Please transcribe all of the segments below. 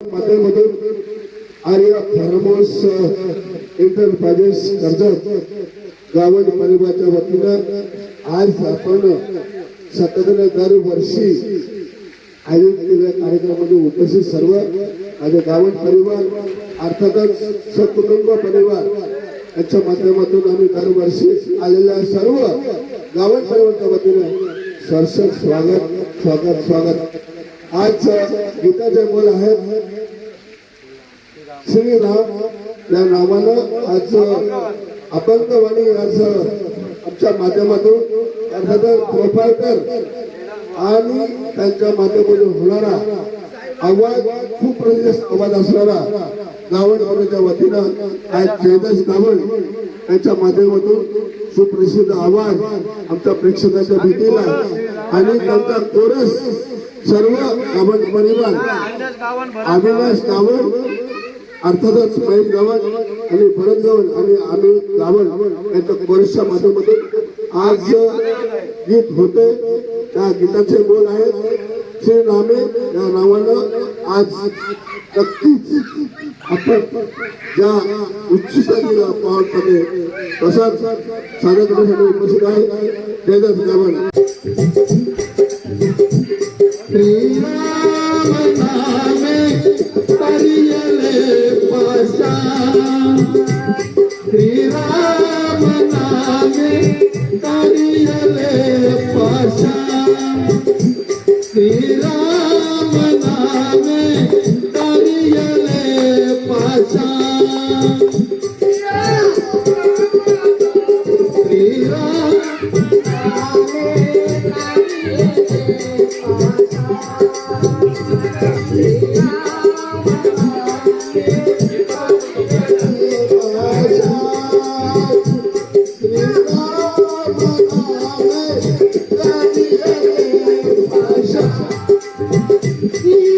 माध्यमातून आर्य एंटरप्राइजेस कर्जत गावड परिवाराच्या वतीनं आज आपण सतत दरवर्षी आयोजित केलेल्या कार्यक्रमामध्ये उपस्थित सर्व माझे गावण परिवार अर्थातच सकुटुंब परिवार यांच्या माध्यमातून आम्ही दरवर्षी आलेल्या सर्व गावण परिवारच्या वतीने सरसर स्वागत स्वागत स्वागत. आज गीताचे बोल आहेत श्रीराम या नावानं आज अपंगवाणी आज आमच्या माध्यमातून अर्थातच प्रोफायकर आणि त्यांच्या माध्यमातून होणारा आवाज खूप प्रदेश आवाज असणारा गावड गावच्या वतीनं आज जयदास गावड यांच्या माध्यमातून सुप्रसिद्ध आवाज आमच्या प्रेक्षकाच्या भीतीला आणि त्यांचा कोरस सर्व गावड परिवार अविनाश गावड अर्थातच महेश गावड आणि भरत गावड आणि आम्ही गावड यांच्या कोरसच्या माध्यमातून आज गीत होते या गीताचे बोल आहेत. श्री रामे या नावानं आज नक्कीच आपण ज्या उच्चिष्टातील पावलपणे प्रसाद सादर करण्यासाठी उपस्थित आहे. जयदास गावन श्रीराम. नामे करियले पाशा श्रीराम या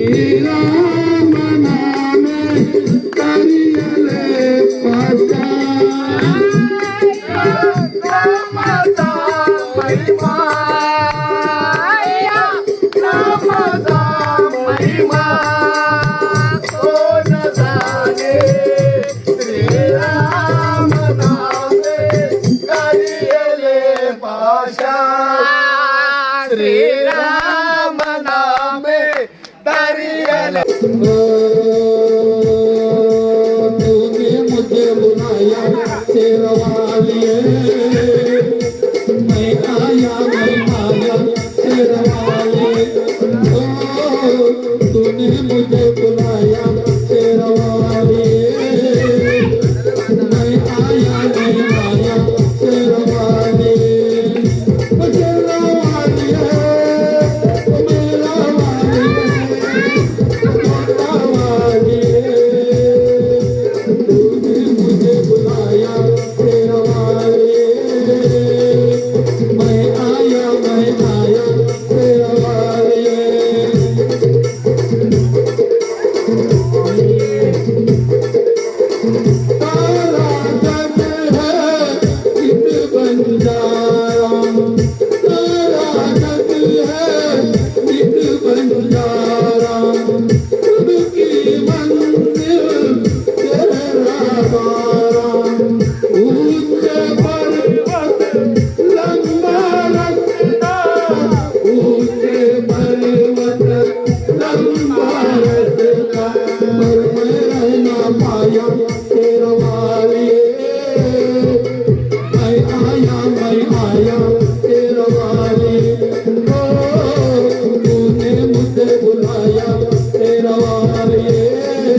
श्रीराम तूने मुझे बुलाया शेरवालिए मैं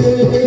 Ei, ei.